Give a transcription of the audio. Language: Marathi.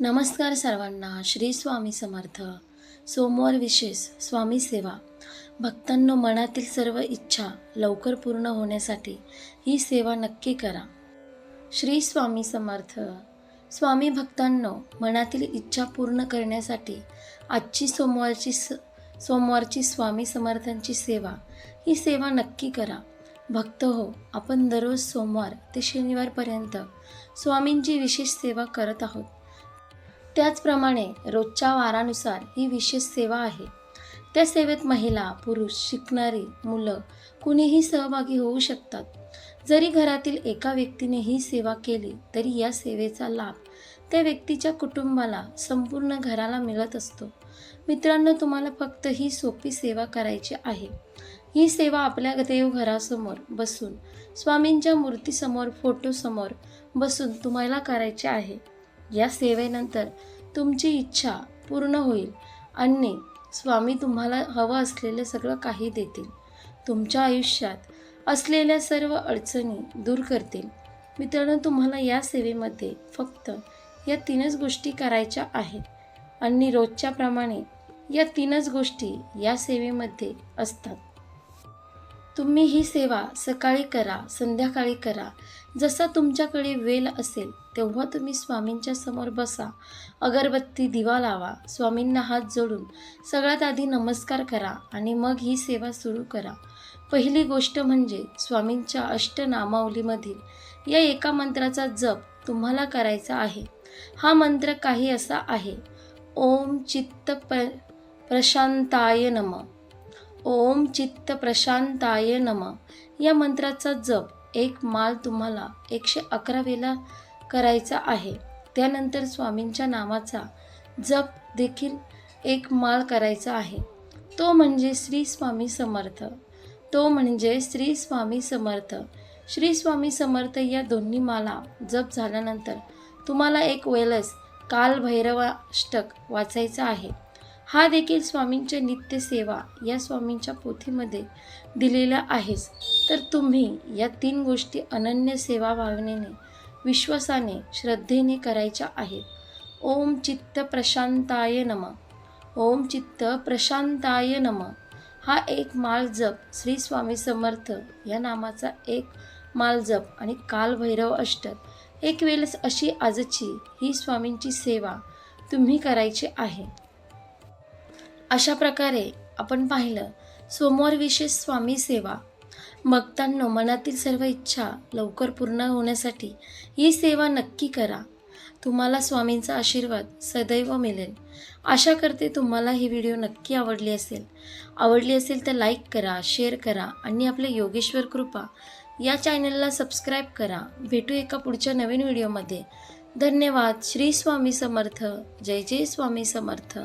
नमस्कार सर्वांना श्री स्वामी समर्थ. सोमवार विशेष स्वामी सेवा. भक्तांनो मनातील सर्व इच्छा लवकर पूर्ण होण्यासाठी ही सेवा नक्की करा. श्री स्वामी समर्थ. स्वामी भक्तांनो मनातील इच्छा पूर्ण करण्यासाठी आजची सोमवारची स सोमवारची स्वामी समर्थांची सेवा ही सेवा नक्की करा. भक्त हो आपण दररोज सोमवार ते शनिवारपर्यंत स्वामींची विशेष सेवा करत आहोत. त्याचप्रमाणे रोजच्या वारानुसार ही विशेष सेवा आहे. त्या सेवेत महिला पुरुष शिकणारी मुलं कुणीही सहभागी होऊ शकतात. जरी घरातील एका व्यक्तीने ही सेवा केली तरी या सेवेचा लाभ त्या व्यक्तीच्या कुटुंबाला संपूर्ण घराला मिळत असतो. मित्रांनो तुम्हाला फक्त ही सोपी सेवा करायची आहे. ही सेवा आपल्या देवघरासमोर बसून स्वामींच्या मूर्तीसमोर फोटोसमोर बसून तुम्हाला करायची आहे. या सेवेनंतर तुमची इच्छा पूर्ण होईल. आणि स्वामी तुम्हाला हवं असलेलं सगळं काही देतील. तुमच्या आयुष्यात असलेल्या सर्व अडचणी दूर करतील. मित्रांनो तुम्हाला या सेवेमध्ये फक्त या तीनच गोष्टी करायच्या आहेत. आणि रोजच्याप्रमाणे या तीनच गोष्टी या सेवेमध्ये असतात. तुम्ही ही सेवा सकाळी करा संध्याकाळी करा. जसा तुमच्याकडे वेल असेल तेव्हा तुम्ही स्वामींच्या समोर बसा. अगरबत्ती दिवा लावा स्वामींना हात जोडून. सगळ्यात आधी नमस्कार करा आणि मग ही सेवा सुरू करा. पहिली गोष्ट म्हणजे स्वामींच्या अष्टनामावलीमधील या एका मंत्राचा जप तुम्हाला करायचा आहे. हा मंत्र काही असा आहे. ओम चित्त प्र प्रशांताय नम. ओम चित्त प्रशांताय नम. या मंत्राचा जप एक माल तुम्हाला एकशे अकरा वेळा करायचा आहे. त्यानंतर स्वामींच्या नावाचा जप देखील एक माळ करायचा आहे. तो म्हणजे श्री स्वामी समर्थ. तो म्हणजे श्री स्वामी समर्थ. श्री स्वामी समर्थ या दोन्ही माला जप झाल्यानंतर तुम्हाला एक वेळच कालभैरवाष्टक वाचायचा आहे. हा देखील स्वामींच्या नित्यसेवा या स्वामींच्या पोथीमध्ये दिलेला आहेच. तर तुम्ही या तीन गोष्टी अनन्य सेवा भावनेने विश्वासाने श्रद्धेने करायच्या आहेत. ओम चित्त प्रशांताय नम. ओम चित्त प्रशांताय नम. हा एक माल जप श्री स्वामी समर्थ या नामाचा एक माल जप आणि कालभैरव अष्टक. एक वेळेस अशी आजची ही स्वामींची सेवा तुम्ही करायची आहे. अशा प्रकारे आपण पाहिलं सोमवार विशेष स्वामी सेवा. भक्तांनो मनातील सर्व इच्छा लवकर पूर्ण होण्यासाठी ही सेवा नक्की करा. तुम्हाला स्वामींचा आशीर्वाद सदैव मिळेल. आशा करते तुम्हाला ही व्हिडिओ नक्की आवडली असेल. आवडली असेल तर लाईक करा शेअर करा आणि आपले योगेश्वर कृपा या चॅनलला सबस्क्राईब करा. भेटू एका पुढच्या नवीन व्हिडिओमध्ये. धन्यवाद. श्री स्वामी समर्थ. जय जय स्वामी समर्थ.